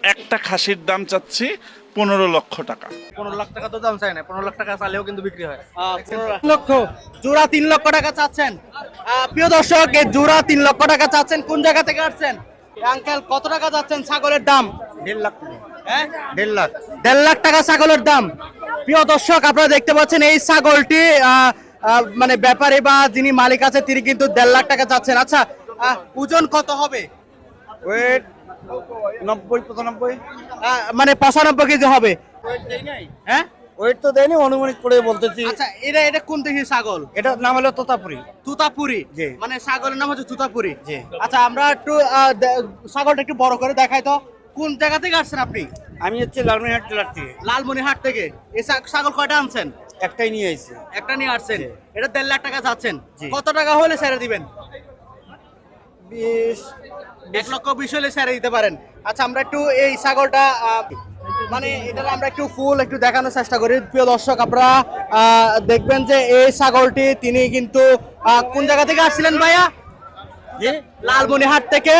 একটা খাসির দাম চাচ্ছি পনেরো লক্ষ টাকা। পনেরো লাখ টাকা তো দাম চাই না পনেরো লাখ টাকা চালেও কিন্তু বিক্রি হয়। লক্ষ জোড়া তিন লক্ষ টাকা চাচ্ছেন। আহ, প্রিয় দর্শক এই জোড়া তিন লক্ষ টাকা চাচ্ছেন কোন জায়গা থেকে আসছেন? আঙ্কেল কত টাকা চাচ্ছেন ছাগলের দাম? দেড় লাখ হ্যাঁ? দেড় লাখ। দেড় লাখ টাকা ছাগলের দাম। প্রিয় দর্শক আপনারা দেখতে পাচ্ছেন এই ছাগলটি আহ, আহ, মানে ব্যাপারী বা যিনি মালিক আছে তিনি কিন্তু দেড় লাখ টাকা চাচ্ছেন। আচ্ছা আহ, ওজন কত হবে? ওয়েট নব্বই পঁচানব্বই? মানে পঁচানব্বই কেজি হবে। হ্যাঁ? ওয়েট তো দেয়নি অনুমানিক করে বলতেছি। আচ্ছা এটা এটা কোন দেশি ছাগল? এটার নাম হলো তোতাপুরি। তুতাপুরি? জি। মানে ছাগলের নাম হচ্ছে তুতাপুরি? জি। আচ্ছা আমরা একটু ছাগলটা একটু বড় করে দেখাই তো। কোন জায়গা থেকে আসছেন আপনি? আমি হচ্ছে লালমনিহাট টেলার থেকে। লালমনিহাট থেকে। এই ছাগল কয়টা আনছেন? একটাই নিয়ে এসেছি একটা নিয়ে আসছেন। এটা দেড় লাখ টাকা চাচ্ছেন কত টাকা হলে ছেড়ে দিবেন? বিশ এক লক্ষ বিশ হলে ছেড়ে দিতে পারেন। আচ্ছা আমরা একটু এই ছাগলটা মানে এটা আমরা একটু ফুল একটু দেখানোর চেষ্টা করি। প্রিয় দর্শক আপনারা দেখবেন যে এই ছাগলটি তিনি কিন্তু কোন জায়গা থেকে আসছিলেন ভাইয়া? লালমনিহাট থেকে।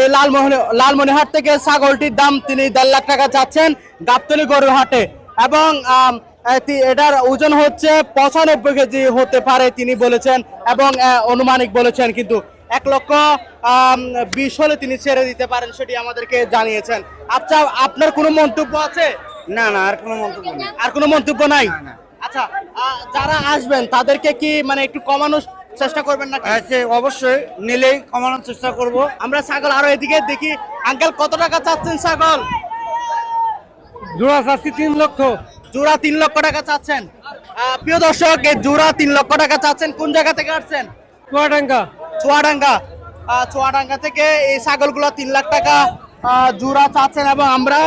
এই লালমোহন লালমনিহাট থেকে ছাগলটির দাম তিনি দেড় লাখ টাকা চাচ্ছেন গাবতলি গরুর হাটে। এবং এটার ওজন হচ্ছে পঁচানব্বই কেজি হতে পারে তিনি বলেছেন এবং আহ, অনুমানিক বলেছেন। কিন্তু এক লক্ষ বিশ হলে তিনি ছেড়ে দিতে পারেন সেটি আমাদেরকে জানিয়েছেন। আচ্ছা আপনার কোনো মন্তব্য আছে? না না আর কোনো মন্তব্য নেই। আর কোনো মন্তব্য নাই? আচ্ছা যারা আসবেন তাদেরকে কি মানে একটু কমানোর চেষ্টা করবেন না অবশ্যই নিলেই কমানোর চেষ্টা করব। আমরা ছাগল আরও এদিকে দেখি। আঙ্কেল কত টাকা চাচ্ছেন ছাগল? জোড়া চাচ্ছি তিন লক্ষ। জোড়া তিন লক্ষ টাকা চাচ্ছেন। প্রিয় দর্শক জোড়া তিন লক্ষ টাকা চাচ্ছেন। কোন জায়গা থেকে আসছেন? কুয়াডাঙ্গা। চুয়াডাঙ্গা চুয়াডাঙ্গা থেকে এই ছাগলগুলো তিন লাখ টাকা জোড়া চাচ্ছেন এবং আমরা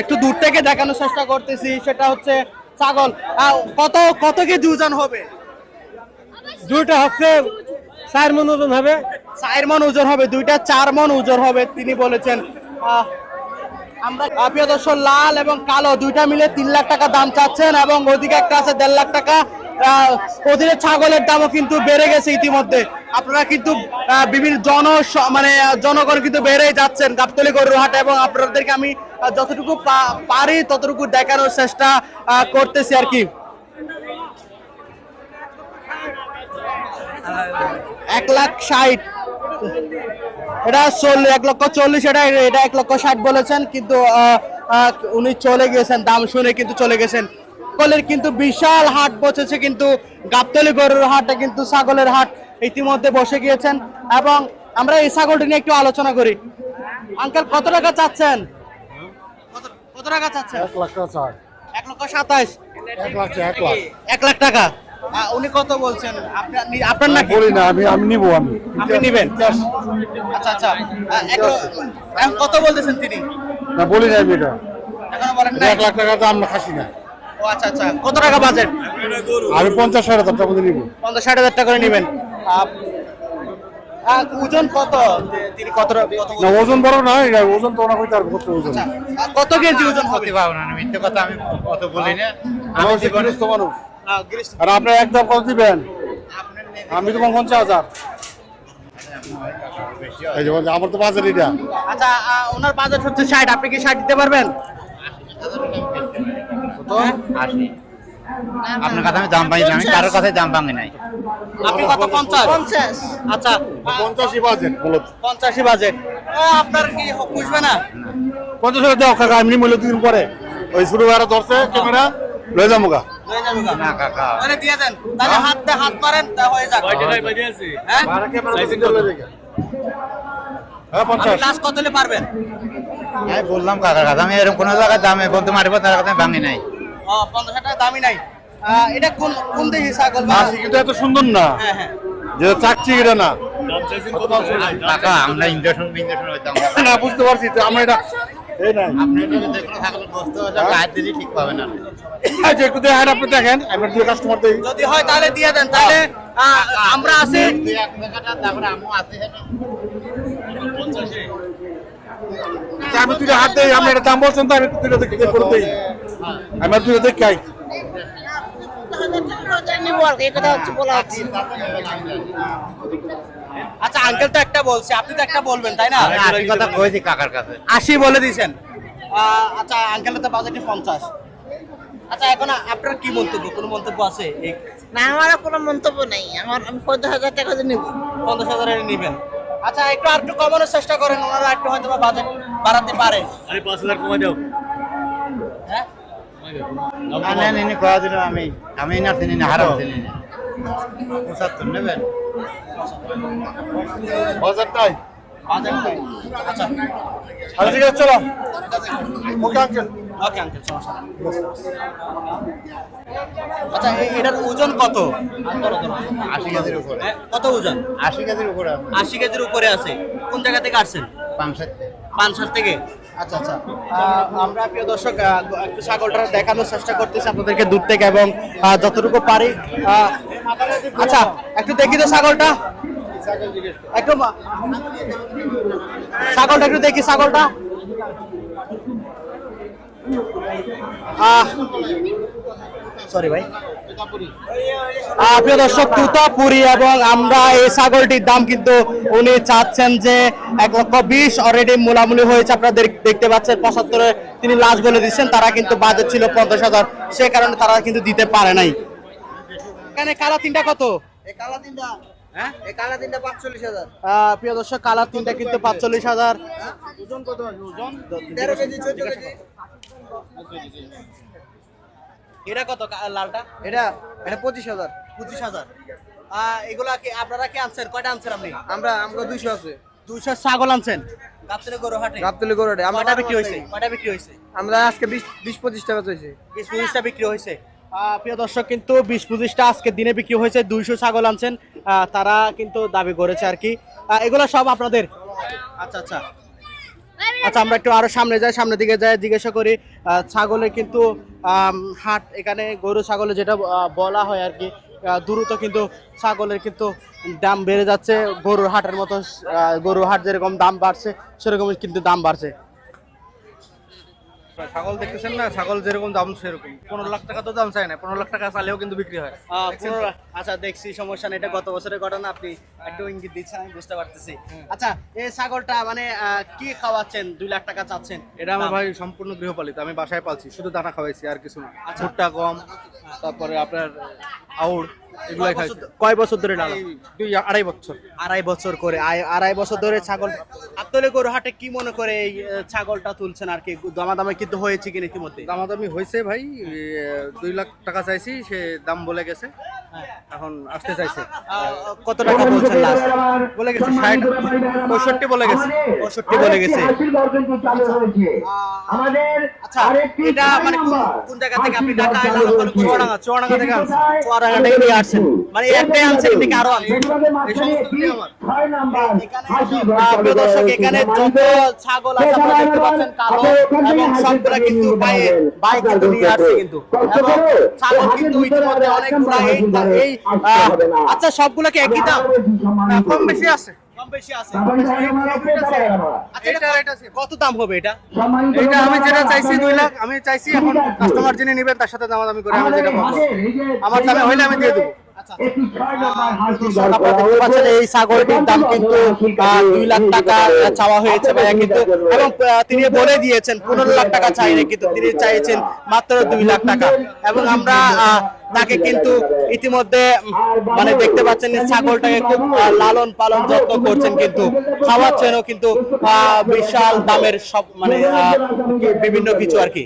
একটু দূর থেকে দেখানোর চেষ্টা করতেছি সেটা হচ্ছে ছাগল। কত কত কেজি ওজন হবে? দুইটা হচ্ছে চার মন ওজন হবে। চার মন ওজন হবে দুইটা চার মন ওজন হবে তিনি বলেছেন। আমরা প্রিয় দর্শক লাল এবং কালো দুইটা মিলে তিন লাখ টাকা দাম চাচ্ছেন এবং ওদিকে একটা আছে দেড় লাখ টাকা। আহ, ওদিকে ছাগলের দামও কিন্তু বেড়ে গেছে ইতিমধ্যে। আপনারা কিন্তু বিভিন্ন জন মানে জনগণ কিন্তু বেড়েই যাচ্ছেন গাবতলি গরুর হাটে এবং আপনাদেরকে আমি যতটুকু পারি ততটুকু দেখানোর চেষ্টা করতেছি আর কি। এক লাখ ষাট। এটা চল্লিশ এক লক্ষ চল্লিশ, এটা এটা এক লক্ষ ষাট বলেছেন, কিন্তু উনি চলে গেছেন, দাম শুনে কিন্তু চলে গেছেন। ছাগলের কিন্তু বিশাল হাট বসেছে কিন্তু গাবতলি গরুর হাটে কিন্তু ছাগলের হাট ইতিমধ্যে বসে গিয়েছেন এবং আমরা এই ছাগলটি নিয়ে একটু আলোচনা করি। আঙ্কেল কত টাকা চাচ্ছেন? কত- কত টাকা চাচ্ছেন? এক লাখ টাকা এক লক্ষ সাতাশ। এক লাখ এক লাখ। এক লাখ টাকা। উনি কত বলছেন? আপনার আপনার নাকি? বলি না আমি আমি নিবো আমি। আপনি নিবেন? আচ্ছা আচ্ছা। এখন কত বলতেছেন তিনি? না বলি না আমি এটা। এখনও বলেন নাই? এক লাখ টাকা দাম না খাসি না। ও আচ্ছা আচ্ছা। কত টাকা বাজেট? আমি পঞ্চাশ ষাট হাজার টাকা নিবো। পঞ্চাশ ষাট হাজার টাকা করে নেবেন। ওজন কত? তিনি কত না ওজন বড় না এটা ওজন তো ওনা কইতে পারব কত ওজন? আচ্ছা, কত কেজি ওজন হবে? পাবো না মিথ্যে কথা আমি কত বলি না। আমি মানুষ। আর আপনার একদম কত দিবেন? আমি তো পঞ্চাশ হাজার। এই যে আমার তো বাজার এটা। আচ্ছা ওনার বাজেট হচ্ছে ষাট আপনি কি ষাট দিতে পারবেন? আসি আপনার কথা আমি দাম পাই আমি কারোর কথায় দাম ভাঙি নাই। আপনি কত পঞ্চাশ? পঞ্চাশ। আচ্ছা পঞ্চাশই বাজেট পঞ্চাশই বাজেট। আপনার কি হ- বুঝবে না? পঞ্চাশ হাজার দেওয়া কাকা এমনি মূল্য দিন পরে। ওই শুরু ভাড়া ধরছে ক্যামেরা লয়ে যাব গা। হয়ে? বললাম কাকার কথা আমি এরকম কোনো জায়গায় দামে বলতে মারিব তার কথা আমি ভাঙি নাই। ও পঞ্চাশ টাকা দামি নাই। এটা কোন কোন দেশি ছাগল বা হাসি কিন্তু এত সুন্দর না। হ্যাঁ হ্যাঁ। যে চাকছি এটা না। কাকা আমরা ইঞ্জেকশন ইঞ্জেকশন হইতাম। না বুঝতে পারছি তো আমরা এটা এই নাই আপনি এটা যে ছাগল বসতে গায়ে দিলে ঠিক পাবেন না আচ্ছা একটু দেখেন আপনি দেখেন আমরা দুই কাস্টমার দেই। যদি হয় তাহলে দিয়ে দেন তাহলে আমরা আছি। তারপরে আমি হাত দেই আমরা এটা দাম বলছেন তো আমি দুইটা দেখে করে দেই আমি আর দুইটা দেখাই আচ্ছা আঙ্কেল তো একটা বলছে আপনি তো একটা বলবেন তাই না? কথা কয়েছি কাকার কাছে। আশি বলে দিয়েছেন। আহ, আচ্ছা আঙ্কেলের তো বাজেটে পঞ্চাশ। আচ্ছা এখন আপনার কি মন্তব্য? কোনো মন্তব্য আছে? না আমার কোনো মন্তব্য নেই। আমার আমি পঞ্চাশ হাজার টাকা নেব। পঞ্চাশ হাজারের নেবেন। আচ্ছা একটু আর একটু কমানোর চেষ্টা করেন ওনারা একটু হয়তো বাজেট বাড়াতে পারে। আরে পাঁচ হাজার কমাই দাও। হ্যাঁ? না নিনি কয়া দিল আমি। আমি না চিনি না হারাম চিনি না। পঁচাত্তর নেবেন? বাজারটাই আচ্ছা। আচ্ছা ঠিক আছে চলো। Okay uncle. ওকে আঙ্কেল সমস্যা আচ্ছা এটার ওজন কত? আশি কেজির উপরে। কত ওজন? আশি কেজির উপরে আছে। আশি কেজির উপরে আছে। কোন জায়গা থেকে আসছেন? পাঁচশো পানসার থেকে? আচ্ছা আচ্ছা। আহ, আমরা প্রিয় দর্শক একটু ছাগলটা দেখানোর চেষ্টা করতেছি আপনাদেরকে দূর থেকে এবং যতটুকু পারি আহ, আচ্ছা একটু দেখি তো ছাগলটা একটু ছাগলটা একটু দেখি ছাগলটা সরি ভাই। প্রিয় দর্শক তুতাপুরি এবং আমরা এই ছাগলটির দাম কিন্তু উনি চাচ্ছেন যে এক লক্ষ বিশ অলরেডি মূলামূলি হয়েছে। আপনারা দেখতে পাচ্ছেন পঁচাত্তরে তিনি লাস্ট বলে দিচ্ছেন। তারা কিন্তু বাজেট ছিল পঞ্চাশ হাজার। সে কারণে তারা কিন্তু দিতে পারে নাই। এখানে কালা তিনটা কত? হ্যাঁ? কালা তিনটা প্রিয় দর্শক কালার তিনটা কিন্তু পাঁচচল্লিশ হাজার। কেজি। এটা কত লালটা? এটা এটা পঁচিশ হাজার। পঁচিশ হাজার। এগুলা কি আপনারা কি আনছেন? কয়টা আনছেন আপনি? আমরা আমরা দুইশো আছে। দুইশো ছাগল আনছেন? গাবতলী গরু গাবতলি গরুটে আমরা বিক্রি হয়েছে? কয়টা বিক্রি হয়েছে? আমরা আজকে বিশ বিশ পঁচিশ টাকা চলছে। বিশ পঁচিশটা বিক্রি হয়েছে। প্রিয় দর্শক কিন্তু বিশ পঁচিশটা আজকে দিনে বিক্রি হয়েছে। দুইশো ছাগল আনছেন। তারা কিন্তু দাবি করেছে আর কি। এগুলো সব আপনাদের? আচ্ছা আচ্ছা। আচ্ছা আমরা একটু আরও সামনে যাই, সামনের দিকে যাই, জিজ্ঞাসা করি ছাগলের কিন্তু হাট, এখানে গরু ছাগলের যেটা বলা হয় আর কি দ্রুত কিন্তু ছাগলের কিন্তু দাম বেড়ে যাচ্ছে। গরুর হাটের মতো গরুর হাট যেরকম দাম বাড়ছে সেরকম কিন্তু দাম বাড়ছে। ছাগল দেখতেছেন না? ছাগল যেরকম দাম সেরকম। পনেরো লাখ টাকা তো দাম চাই না। পনেরো লাখ টাকা চালেও কিন্তু বিক্রি হয়। পনেরো- আচ্ছা দেখছি সমস্যা নেই। এটা গত বছরের ঘটনা আপনি একটু ইঙ্গিত দিচ্ছেন আমি বুঝতে পারতেছি। আচ্ছা এই ছাগলটা মানে কি খাওয়াচ্ছেন? দুই লাখ টাকা চাচ্ছেন। এটা আমার ভাই সম্পূর্ণ গৃহপালিত। আমি বাসায় পালছি শুধু দানা খাওয়াইছি আর কিছু না। আচ্ছা। ভুট্টা গম তারপরে আপনার আউর। এগুলাই কয় বছর- কয় বছর ধরে লালন? দুই আড়াই বছর। আড়াই বছর করে। আড়াই- বছর ধরে ছাগল আপনাদের গরু হাটে কি মনে করে এই ছাগলটা তুলছেন আর কি? দামাদামে কিন্তু হয়েছে কিনা ইতিমধ্যে? দামাদামি হয়েছে ভাই দুই লাখ টাকা চাইছি সে দাম বলে গেছে। এখন আসতে চাইছে। কত টাকা বলছেন লাস্ট বলে গেছে ষাট পঁয়ষট্টি বলে গেছে। পঁয়ষট্টি বলে গেছে। আমাদের আচ্ছা এটা মানে কোন জায়গা থেকে আপনি ঢাকা? চুয়াডাঙ্গা চুয়াডাঙ্গা থেকে চুয়াডাঙ্গা থেকে নিয়ে আসছেন মানে একটাই আনছেন এদিকে আরও আনছেন প্রিয় দর্শক এখানে যত ছাগল আছে আপনারা দেখতে পাচ্ছেন কালো এবং সবগুলা কিন্তু পায়ে কিন্তু। নিয়ে আসছে কিন্তু ছাগল কিন্তু ইতিমধ্যে অনেকগুলা এই এই আচ্ছা সবগুলা কি একই দাম। কম বেশি আছে। বেশি আছে। আচ্ছা। কত দাম হবে? এটা এটা আমি যেটা চাইছি দুই লাখ আমি চাইছি এখন কাস্টমার যিনি নেবেন তার সাথে দামাদামি করে আমি যেটা আমার দামে হইলে আমি দিয়ে দেবো। আচ্ছা পাচ্ছেন এই ছাগলটির দাম কিন্তু দুই লাখ টাকা চাওয়া হয়েছে ভাইয়া কিন্তু এবং তিনি বলে দিয়েছেন পনেরো লাখ টাকা চাইনি কিন্তু তিনি চাইছেন মাত্র দুই লাখ টাকা। এবং আমরা তাকে কিন্তু ইতিমধ্যে মানে দেখতে পাচ্ছেন ছাগলটাকে খুব লালন পালন যত্ন করছেন কিন্তু। খাওয়াচ্ছেনও কিন্তু আহ, বিশাল দামের সব মানে বিভিন্ন কিছু আর কি।